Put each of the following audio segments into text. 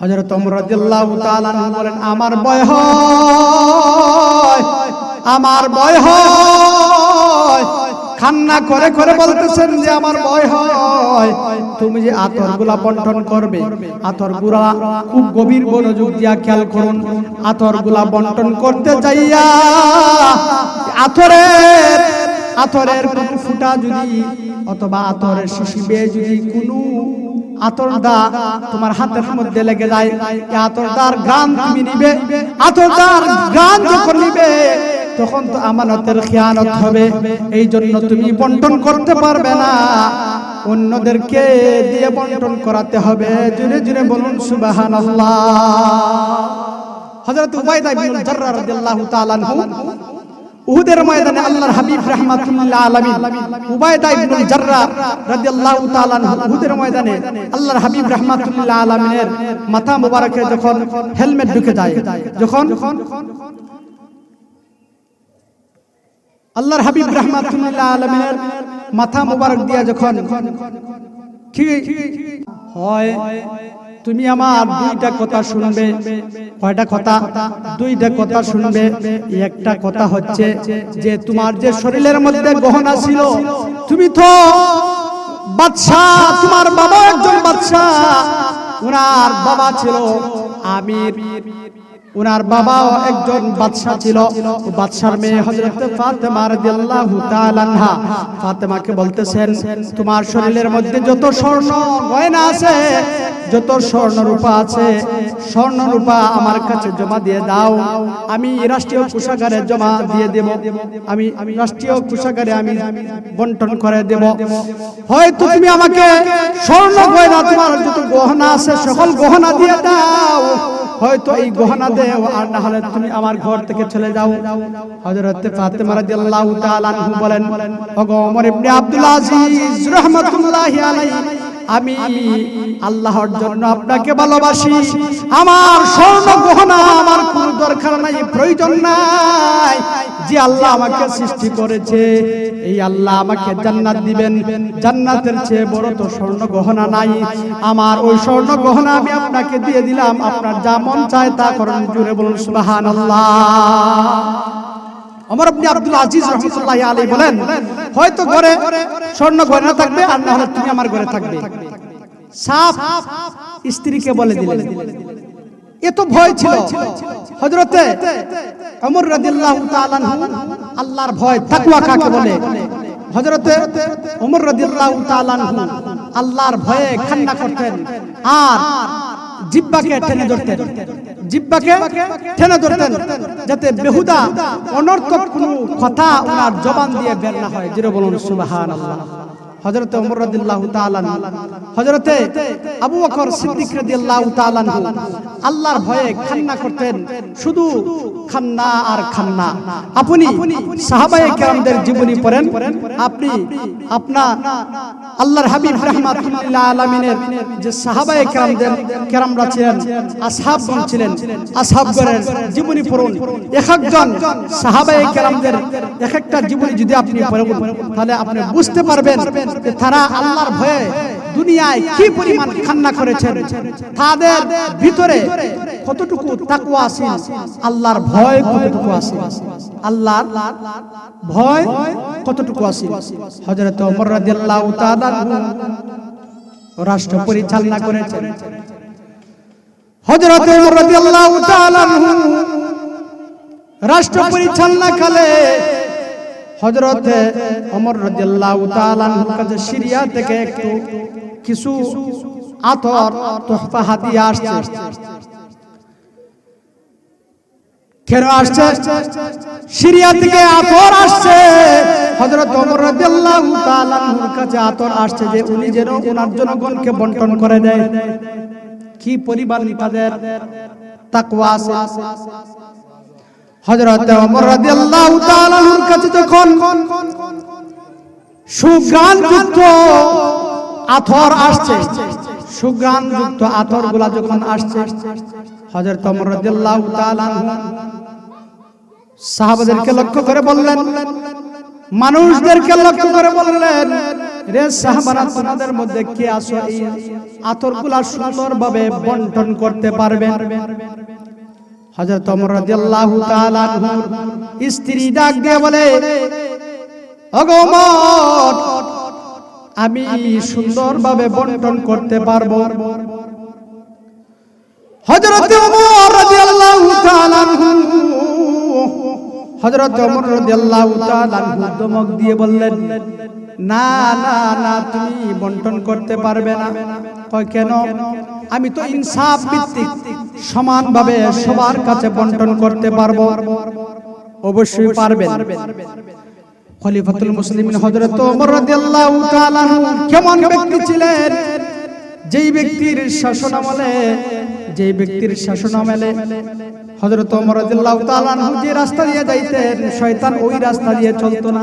রাদিয়াল্লাহু বলেন, আমার ভয় আমার ভয় হয়। কান্না করে করে বলতেছেন যে, আমার ভয় হয়। তুমি যে আতরগুলা বন্টন করবে আতরগুলা খুব গভীর মনোযোগ দিয়া খেয়াল করুন। আতরগুলা বন্টন করতে যাইয়া আতরের আতরের কোনো ফুটা যদি অথবা আতরের শিশি বেয়ে যদি কোনো আতরদা তোমার হাতের মধ্যে লেগে যায়। আতরদার গান তুমি নিবে। আতরদার গান যখন নিবে তখন তো আমানতের খেয়ানত হবে। এই জন্য তুমি বন্টন করতে পারবে না। অন্যদেরকে দিয়ে বন্টন করাতে হবে। জুড়ে জুড়ে বলুন সুবহানাল্লাহ। হযরত উবাইদা ইবনে জাররা রাদিয়াল্লাহু তাআলা আনহু উহুদের ময়দানে আল্লাহর হাবিব আল্লাহর হাবিব রাহমাতুল্লাহ আলামিনের মাথা মোবারকে দিয়া যখন হয় তুমি আমার দুইটা কথা শুনবে। কয়টা কথা? দুইটা কথা শুনবে। একটা কথা হচ্ছে যে তোমার যে শরীরের মধ্যে গহনা ছিল, তুমি তো বাদশাহ, তোমার বাবা একজন বাদশাহ। ওনার বাবা ছিল আমির। ওনার বাবাও একজন বাদশাহ ছিল। বাদশার মেয়ে হযরত ফাতেমা রাদিয়াল্লাহু তাআলা আনহা। ফাতেমাকে বলতেছেন, তোমার শরীরের মধ্যে যত স্বর্ণ গয়না আছে যত স্বর্ণ রূপা আছে স্বর্ণ রূপা আমার কাছে জমা দিয়ে দাও। আমি রাষ্ট্রীয় কোষাগারে জমা দিয়ে দেব। আমি রাষ্ট্রীয় কোষাগারে আমি বন্টন করে দেব। হয়তো তুমি আমাকে স্বর্ণ গয়না, তোমার যত গহনা আছে, সকল গহনা দিয়ে দাও। হয়তো এই গহনা দেও, আর না হলে তুমি আমার ঘর থেকে চলে যাও। হযরত ফাতেমা রাদিয়াল্লাহু তাআলা বলেন, ওগো ওমর ইবনে আব্দুল আজিজ রাহমাতুল্লাহি আলাইহি আমি আল্লাহর জন্য আপনাকে ভালোবাসি। আমার স্বর্ণ গহনা আমার কোনো দরকার নাই প্রয়োজন নাই যে আল্লাহ আমাকে সৃষ্টি করেছে। এই আল্লাহ আমাকে জান্নাত দিবেন। জান্নাতের চেয়ে বড় তো স্বর্ণ গহনা নাই। আমার ওই স্বর্ণ গহনা আমি আপনাকে দিয়ে দিলাম। আপনার যা মন চায় তা করেন। জুড়ে বলুন সুবহানাল্লাহ। অমর আপনি আব্দুল আজিজ রহমতুল্লাহ আলী বলেন, হয়তো ঘরে স্বর্ণ গয়না থাকবে আর না হলে তুমি আমার ঘরে থাকবে। সাফ স্ত্রীকে বলে দিলেন। এত ভয় ছিল। হজরতে অমর আনহু আল্লাহর ভয়, তাকওয়া কাকে বলে? হজরতে ওমর রাদিয়াল্লাহু তাআলা আল্লাহর ভয়ে কান্না করতেন। আর জিব্বাকে টেনে ধরতেন। জিব্বাকে টেনে ধরতেন। যাতে বেহুদা অনর্থক কোনো কথা ওনার জবান দিয়ে বের না হয়। যেটা বলুন সুবহানাল্লাহ। হযরতে ওমর রাদিয়াল্লাহু তাআলা হযরতে আবু বকর সিদ্দিক রাদিয়াল্লাহু তাআলা আল্লাহর ভয়ে কান্না করতেন। শুধু খান্না আর খান্না। আপনি সাহাবায়ে কেরামদের জীবনী পড়েন। আপনি আপনা আল্লাহর হাবিব রাহমাতুল্লাহ আলামিনের যে সাহাবায়ে কেরামদের কেরামরা ছিলেন আসহাবগণ ছিলেন আসহাবগণের জীবনী পড়ুন। এক একজন সাহাবায়ে কেরামদের এক একটা জীবনী যদি আপনি পড়েন তাহলে আপনি বুঝতে পারবেন তারা আল্লাহর ভয়ে দুনিয়ায় কি পরিমাণ কান্না করেছেন? তাদের ভিতরে কতটুকু তাকওয়া আছে? আল্লাহর ভয় কতটুকু আছে? আল্লাহর ভয় কতটুকু আছে? হযরত ওমর রাদিয়াল্লাহু তাআলা রাষ্ট্র পরিচালনা করেছেন। হযরত ওমর রাদিয়াল্লাহু তাআলা রাষ্ট্র পরিচালনা কালে হযরতে ওমর রাদিয়াল্লাহু তাআলা কাছে সিরিয়া থেকে একটু কিছু আতর তোহফা হাদিয়া আসছে। কি পরিবার হযরত ওমর রাদিয়াল্লাহু তাআলার কাছে যখন সুগান যুক্ত আতর আসছে সুগান যুক্ত আতর যখন আসছে, হযরত ওমর রাদিয়াল্লাহু তাআলা সাহাবাদেরকে লক্ষ্য করে বললেন, মানুষদেরকে লক্ষ্য করে বললেন, রে সাহাবারা, তোমাদের মধ্যে কে আসো এই আতরগুলা সুন্দরভাবে বন্টন করতে পারবেন ওমর রাদিয়াল্লাহু তাআলা স্ত্রী ডাক দিয়ে বলে ওগো আমি সুন্দরভাবে বন্টন করতে পারব। হযরত ওমর রাদিয়াল্লাহু তাআলা আনহু হযরত ওমর রাদিয়াল্লাহু তাআলা ধমক দিয়ে বললেন না না না তুমি বন্টন করতে পারবে না। কয় কেন? আমি তো ইনসাফ ভিত্তিক সমানভাবে সবার কাছে বন্টন করতে পারব। অবশ্যই পারবেন। খলিফাতুল মুসলিমিন হযরত ওমর রাদিয়াল্লাহু তাআলা কেমন ব্যক্তি ছিলেন? যেই ব্যক্তির শাসনামলে, যেই ব্যক্তির শাসনামলে হযরত ওমর রাদিয়াল্লাহু তাআলা যে রাস্তা দিয়ে যাইতেন, শয়তান ওই রাস্তা দিয়ে চলতো না।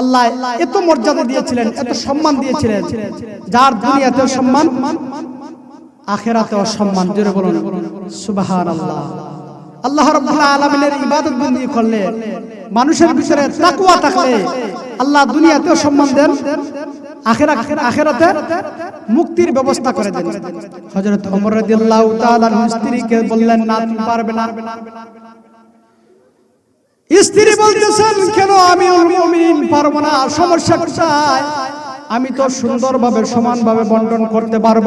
আল্লাহ এত মর্যাদা দিয়েছিলেন, এত সম্মান দিয়েছিলেন। যার দুনিয়াতেও সম্মান, আখেরাতেও সম্মান। জোরে বলুন, সুবহানাল্লাহ। আল্লাহ আল্লাহ রাব্বুল আলামিনের ইবাদত বন্দি করলে, মানুষের ভিতরে তাকওয়া থাকলে, আল্লাহ দুনিয়াতেও সম্মান দেন, আখেরা, আখেরাতে মুক্তির ব্যবস্থা করে দেন। হযরত ওমর রাদিয়াল্লাহু তাআলা স্ত্রীকে বললেন, না, তুমি পারবে না। স্ত্রী বলতেছেন কেন আমি পারব না? সমস্যা আমি তো সুন্দরভাবে সমানভাবে বন্টন করতে পারব।